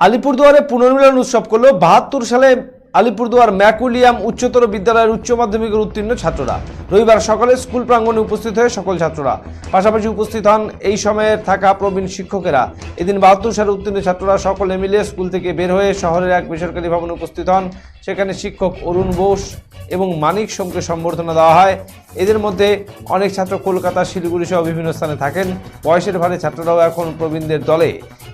আলিপুরদুয়ারে পুনর্মিলন উৎসব করল বাহাত্তর সালে আলিপুরদুয়ার ম্যাকুলিয়াম উচ্চতর বিদ্যালয়ের উচ্চ মাধ্যমিকের উত্তীর্ণ ছাত্ররা। রবিবার সকালে স্কুল প্রাঙ্গণে উপস্থিত হয়ে সকল ছাত্ররা। পাশাপাশি উপস্থিত হন এই সময়ে থাকা প্রবীণ শিক্ষকেরা। এদিন বাহাত্তর সালে উত্তীর্ণ ছাত্ররা সকলে মিলে স্কুল থেকে বের হয়ে শহরের এক বেসরকারি ভবনে উপস্থিত হন। সেখানে শিক্ষক অরুণ বোস এবং মানিক সোমকে সম্বর্ধনা দেওয়া হয়। এদের মধ্যে অনেক ছাত্র কলকাতা শিলিগুড়ি সহ বিভিন্ন স্থানে থাকেন। বয়সের ভারে ছাত্ররাও এখন প্রবীণদের দলে।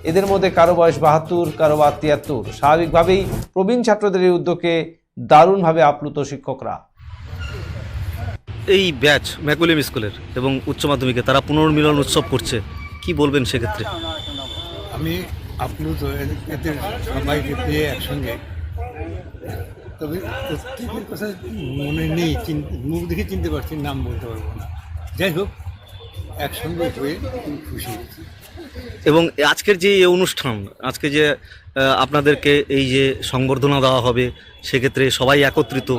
এদের মধ্যে কারও বয়স বাহাত্তর কারও বা তিয়াত্তর। স্বাভাবিকভাবেই প্রবীণ ছাত্রদের এই উদ্যোগে দারুণভাবে আপ্লুত শিক্ষকরা। এই ব্যাচ ম্যাকুলিয়াম স্কুলের এবং উচ্চ মাধ্যমিকে তারা পুনর্মিলন উৎসব করছে। কি বলবেন সেক্ষেত্রে? আমি আপ্লুত এদের সবাইকে পেয়ে একসঙ্গে তবে প্রত্যেকের কথা মনে নেই মুখ দেখে চিনতে পারছি নাম বলতে পারব না। যাই হোক একসঙ্গে হয়ে খুব খুশি হয়েছি। এবং আজকের যে এই অনুষ্ঠান আজকে যে আপনাদেরকে এই যে সংবর্ধনা দেওয়া হবে সেক্ষেত্রে সবাই একত্রিত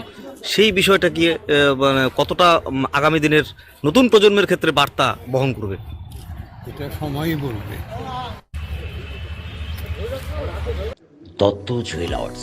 সেই বিষয়টা কি মানে কতটা আগামী দিনের নতুন প্রজন্মের ক্ষেত্রে বার্তা বহন করবে? এটা সময়ই বলবে। দত্ত জুয়েলার্স।